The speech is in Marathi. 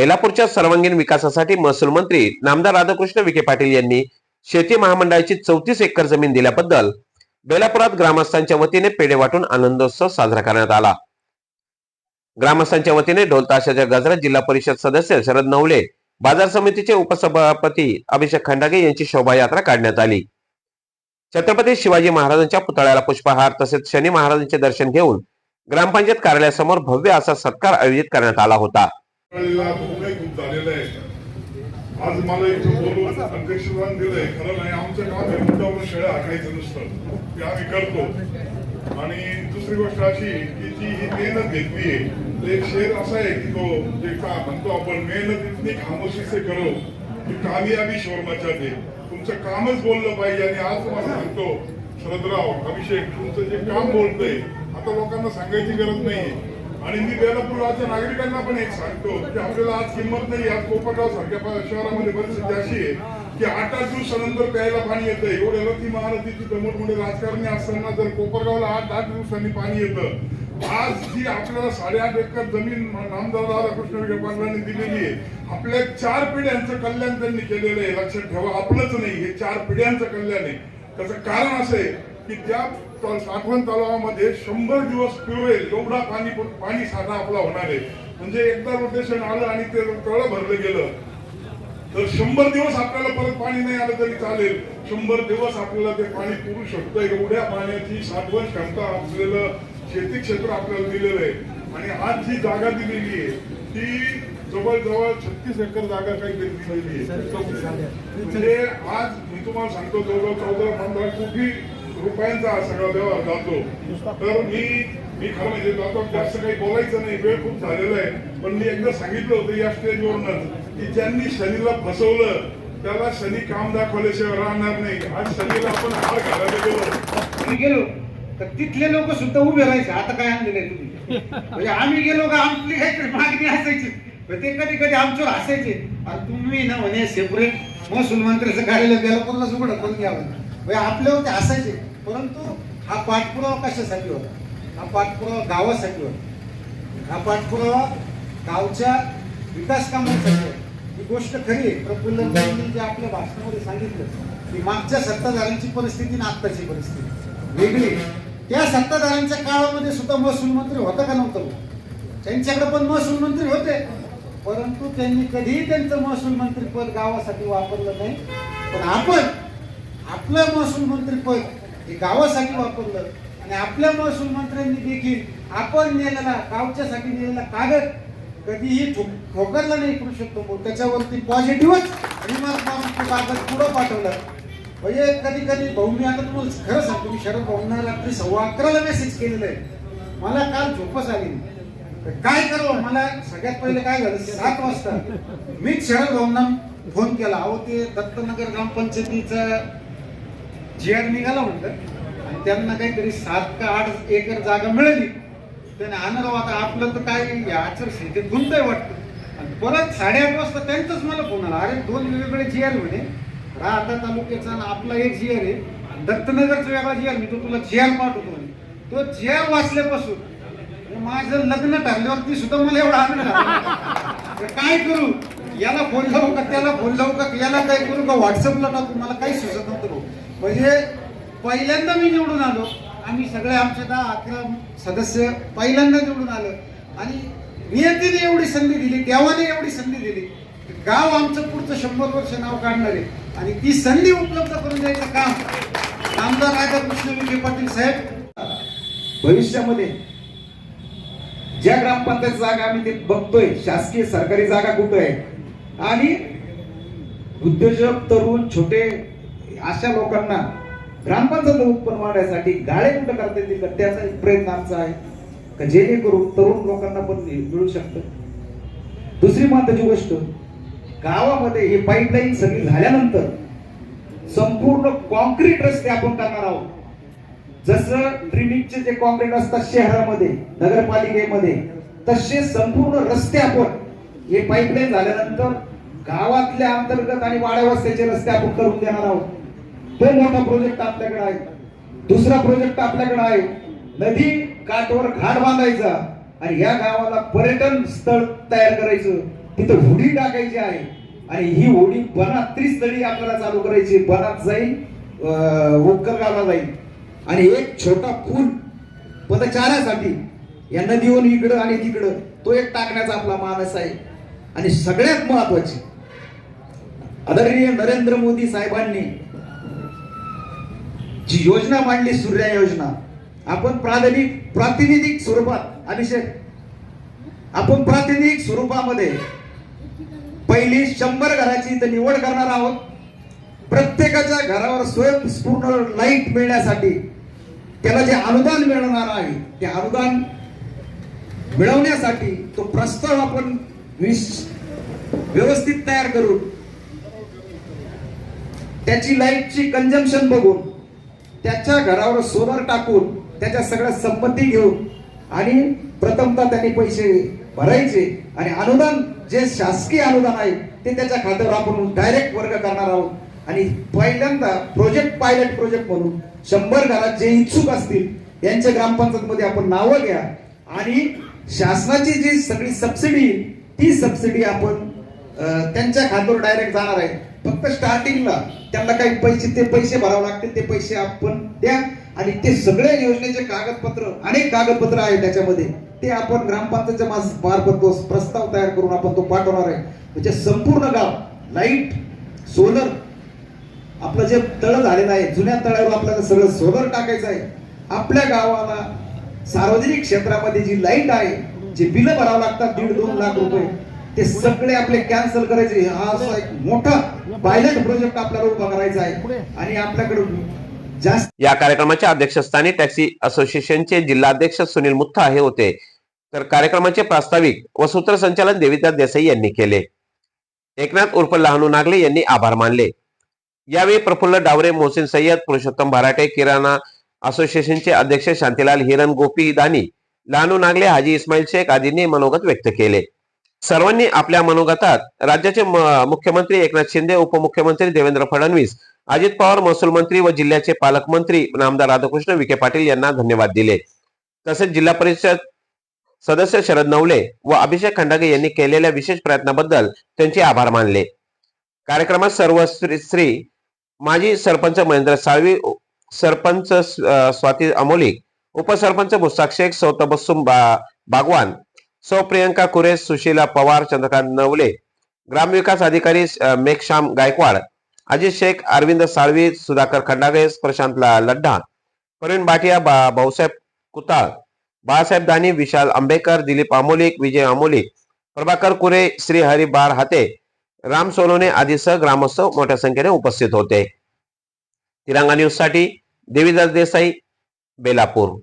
बेलापूरच्या सर्वांगीण विकासासाठी महसूल मंत्री नामदार राधाकृष्ण विखे पाटील यांनी शेती महामंडळाची चौतीस एकर जमीन दिल्याबद्दल बेलापुरात ग्रामस्थांच्या वतीने पेढे वाटून आनंदोत्सव साजरा करण्यात आला. ग्रामस्थांच्या वतीने ढोलताशाच्या गजरात जिल्हा परिषद सदस्य शरद नवले बाजार समितीचे उपसभापती अभिषेक खंडागे यांची शोभायात्रा काढण्यात आली. छत्रपती शिवाजी महाराजांच्या पुतळ्याला पुष्पहार तसेच शनी महाराजांचे दर्शन घेऊन ग्रामपंचायत कार्यालयासमोर भव्य असा सत्कार आयोजित करण्यात आला होता. खूप झालेलं आहे. आज मला इथं बोलून अध्यक्षस्थान दिलंय. खरं नाही आमचं काम हे मुद्दावरून शेळ्या हाकायचं नुसतं. ते आम्ही करतो. आणि दुसरी गोष्ट अशी की जी ही मेहनत घेतली आहे एक शेर असा आहे की तो जे का म्हणतो आपण मेहनत इतनी खामोशी से करो की कामयाबी शोरमाच्या दे तुमचं कामच बोललं पाहिजे आणि आज तुम्हाला सांगतो शरदराव अभिषेक तुमचं जे काम बोलतंय आता लोकांना सांगायची गरज नाही आणि मी बेलापूरच्या नागरिकांना पण एक सांगतो की आपल्याला आज किंमत नाही आज कोपरगाव सारख्या शहरामध्ये परिस्थिती अशी आहे की आठ आठ दिवसानंतर प्यायला पाणी येतं. एवढ्या लती महारथीची मोठमोठे म्हणजे राजकारणी असताना जर कोपरगावला आठ आठ दिवसांनी पाणी येतं. आज जी आपल्याला साडेआठ एकर जमीन नामदार राधाकृष्ण विखे पाटलांनी दिलेली आहे आपल्या चार पिढ्यांचं कल्याण त्यांनी केलेलं आहे. लक्षात ठेवा आपलंच नाही हे चार पिढ्यांचं कल्याण आहे. त्याचं कारण असं आहे की त्या साठवण तलावामध्ये शंभर दिवस पुरेल एवढा पाणी पाणी साठा आपला होणार आहे. म्हणजे एकदा रोटेशन आलं आणि ते तळ भरलं गेलं तर शंभर दिवस आपल्याला परत पाणी नाही आलं तरी चालेल. शंभर दिवस आपल्याला ते पाणी पुरू शकतं एवढ्या पाण्याची साठवण क्षमता असलेलं शेती क्षेत्र आपल्याला दिलेलं आहे. आणि आज जी जागा दिलेली आहे ती जवळजवळ छत्तीस एकर जागा काहीतरी दिलेली आहे. म्हणजे आज मी तुम्हाला सांगतो जवळजवळ चौदा पंधरा कोटी रुपयांचा सगळा व्यवहार जातो तर मी मी खरं म्हणजे जातो जास्त काही बोलायचं नाही वेळ खूप झालेला आहे. पण मी एकदा सांगितलं होतं या स्टेजवरूनच की ज्यांनी शनीला फसवलं त्याला शनी काम दाखवल्याशिवाय राहणार नाही. आज शनीला आपण हार घालायला गेलो. गेलो. तर तिथले लोक सुद्धा उभे राहायचे. आता काय आणले नाही तुम्ही? म्हणजे आम्ही गेलो का आमची काहीतरी मागणी असायची. ते कधी कधी आमच्यावर असायचे आणि तुम्ही ना म्हणे सेपरेट महसूल मंत्र्याचं कार्यालय बेलापूरला उघडं कोण घ्यावं? म्हणजे आपल्यावर ते असायचे परंतु हा पाठपुरावा कशासाठी होता? हा पाठपुरावा गावासाठी होता. हा पाठपुरावा गावच्या विकास कामांसाठी होता. ही गोष्ट खरी प्रफुल्ल जे आपल्या भाषणामध्ये सांगितलं की मागच्या सत्ताधाऱ्यांची परिस्थिती आणि आत्ताची परिस्थिती वेगळी त्या सत्ताधाऱ्यांच्या काळामध्ये सुद्धा महसूल मंत्री होता का नव्हतं? त्यांच्याकडे पण महसूल मंत्री होते. परंतु त्यांनी कधीही त्यांचं महसूल मंत्री पद गावासाठी वापरलं नाही. पण आपण आपलं महसूल मंत्री पद हे गावासाठी वापरलं. आणि आपल्या महसूल मंत्र्यांनी देखील आपण नेलेला गावच्यासाठी नेलेला कागद कधीही ठो- ठोकरला नाही करू शकतो. मग त्याच्यावरती पॉझिटिव्हच रिमार्क मारून तो कागद पुढं पाठवला. म्हणजे कधी कधी भाऊ मी आता तुम्हाला खरं सांगतो मी शरद भाऊंना रात्री सव्वा अकराला मेसेज केलेला आहे. मला काल झोपच आली तर काय करावं? मला सगळ्यात पहिले काय झालं? सात वाजता मीच शरद भाऊंना फोन केला. अहो ते दत्तनगर ग्रामपंचायतीचा जी निघाला म्हणलं. आणि त्यांना काहीतरी सात का आठ एकर जागा मिळाली. त्याने आनंद आता आपलं तर काय या आचारसंहितेत गुंतय वाटतं. आणि परत साडेआठ वाजता त्यांचाच मला फोन आला. अरे दोन वेगवेगळे जी आर म्हणे. राहता तालुक्याचा आणि आपला एक जी आर आहे दत्तनगरचा वेगळा जी आर मी तो तुला जी आर पाठवतो म्हणे. तो जी आर वाचल्यापासून माझं लग्न ठरल्यावरती सुद्धा मला एवढा आनंद तर काय करू? याला फोन लावू का त्याला फोन लावू का याला काय करू? का व्हॉट्सअपला टाकू? मला काही सुचत नव्हतं भाऊ. म्हणजे पहिल्यांदा मी निवडून आलो. आम्ही सगळे आमचे दहा अकरा सदस्य पहिल्यांदा निवडून आलो. आणि नियतीने एवढी संधी दिली देवाने एवढी संधी दिली. गाव आमचं पुढचं शंभर वर्ष नाव काढणार आहे. आणि ती संधी उपलब्ध करून द्यायचं काम आमदार राधाकृष्ण विखे पाटील साहेब. भविष्यामध्ये ज्या ग्रामपंचायत जागा आम्ही ते बघतोय शासकीय सरकारी जागा कुठं आहे? आणि उद्योजक तरुण छोटे अशा लोकांना ग्रामपंचायत उत्पन्न वाढण्यासाठी गाळे कुठं करता येतील तर त्याचा एक प्रयत्न आमचा आहे. का जेणेकरून तरुण लोकांना पण मिळू शकतं. दुसरी महत्वाची गोष्ट गावामध्ये ही पाईपलाईन सगळी झाल्यानंतर संपूर्ण कॉन्क्रीट रस्ते आपण करणार आहोत. जसं ड्रिमिंगचे जे कॉन्क्रीट असतात शहरामध्ये नगरपालिकेमध्ये तसे संपूर्ण रस्ते आपण हे पाईपलाईन झाल्यानंतर गावातल्या अंतर्गत आणि वाड्यावस्त्याचे रस्ते आपण करून देणार आहोत. तो मोठा प्रोजेक्ट आपल्याकडे आहे. दुसरा प्रोजेक्ट आपल्याकडे आहे. नदी काठवर घाट बांधायचा आणि या गावाला पर्यटन स्थळ तयार करायचं. तिथं होडी टाकायची आहे. आणि ही होडी बनात त्रिस्थळी आपल्याला चालू करायची. बनात जाईल गावला जाईल. आणि एक छोटा पूल पदचाऱ्यासाठी या नदीवरून इकडं आणि तिकडं तो एक टाकण्याचा आपला मानस आहे. आणि सगळ्यात महत्वाची आदरणीय नरेंद्र मोदी साहेबांनी जी योजना मांडली सूर्या योजना आपण प्राथमिक प्रातिनिधिक स्वरूपात अभिषेक आपण प्रातिनिधिक स्वरूपामध्ये पहिली शंभर घराची इथं निवड करणार आहोत. प्रत्येकाच्या घरावर स्वयंस्फूर्ण लाइट मिळण्यासाठी त्याला जे अनुदान मिळणार आहे ते अनुदान मिळवण्यासाठी तो प्रस्ताव आपण व्यवस्थित तयार करून त्याची लाईटची कंजम्पशन बघून त्याच्या घरावर सोलर टाकून त्याच्या सगळ्या संपत्ती घेऊन आणि प्रथमतः त्यांनी पैसे भरायचे आणि अनुदान जे शासकीय अनुदान आहे ते त्याच्या खात्यावर आपण डायरेक्ट वर्ग करणार आहोत. आणि पहिल्यांदा प्रोजेक्ट पायलट प्रोजेक्ट म्हणून शंभर घरात जे इच्छुक असतील यांच्या ग्रामपंचायत मध्ये आपण नावं घ्या. आणि शासनाची जी सगळी सबसिडी ती सबसिडी आपण त्यांच्या खात्यावर डायरेक्ट जाणार आहे. फक्त स्टार्टिंगला त्यांना काही पैसे ते पैसे भरावे लागतील ते पैसे आपण द्या. आणि ते सगळे योजनेचे कागदपत्र अनेक कागदपत्र आहे त्याच्यामध्ये. ते आपण ग्रामपंचायतच्या मार्फत तो प्रस्ताव तयार करून आपण तो पाठवणार आहे. म्हणजे संपूर्ण गाव लाइट सोलर आपलं जे तळ झालेलं आहे जुन्या तळावर आपल्याला सगळं सोलर टाकायचं आहे. आपल्या गावाला सार्वजनिक क्षेत्रामध्ये जी लाइट आहे जे बिल भरावं लागतात दीड दोन लाख रुपये ते सगळे आपले कॅन्सल करायचे. हा असा एक मोठा पायलट प्रोजेक्ट आपल्याला उभा करायचा आहे. आणि आपल्याकडे जास्त या कार्यक्रमाच्या अध्यक्षस्थानी टॅक्सी असोसिएशनचे जिल्हाध्यक्ष सुनील मुत्था हे होते. तर कार्यक्रमाचे प्रास्ताविक व सूत्रसंचालन देविदास देसाई यांनी केले. एकनाथ उर्फ लहानू नागले यांनी आभार मानले. यावेळी प्रफुल्ल डावरे मोहसिन सय्यद पुरुषोत्तम भाराटे किराणा असोसिएशनचे अध्यक्ष शांतीलाल हिरन गोपी दानी लहानू नागले हाजी इस्माईल शेख आदींनी मनोगत व्यक्त केले. सर्वांनी आपल्या मनोगतात राज्याचे मुख्यमंत्री एकनाथ शिंदे उपमुख्यमंत्री देवेंद्र फडणवीस अजित पवार महसूल मंत्री व जिल्ह्याचे पालकमंत्री नामदार राधाकृष्ण विखे पाटील यांना धन्यवाद दिले. तसेच जिल्हा परिषद सदस्य शरद नवले व अभिषेक खंडागे यांनी केलेल्या विशेष प्रयत्नाबद्दल त्यांचे आभार मानले. कार्यक्रमात सर्व श्री श्री माजी सरपंच महेंद्र साळवी सरपंच स्वाती अमोलिक उपसरपंच मुस्ताक शेख सौतबसुम बा बागवान सौ प्रियंका कुरेश सुशीला पवार चंद्रकांत नवले ग्रामविकास अधिकारी मेघश्याम गायकवाड अजित शेख अरविंद साळवी सुधाकर खंडागे प्रशांत लड्डा प्रवीण भाटिया बा- भाऊसाहेब कुताळ बाळासाहेब दानी विशाल आंबेकर दिलीप आमोलिक विजय आमोलिक प्रभाकर कुरे श्री हरी बार हाते राम सोलोने आदीसह ग्रामस्थ मोठ्या संख्येने उपस्थित होते. तिरंगा न्यूजसाठी देवीदास देसाई बेलापूर.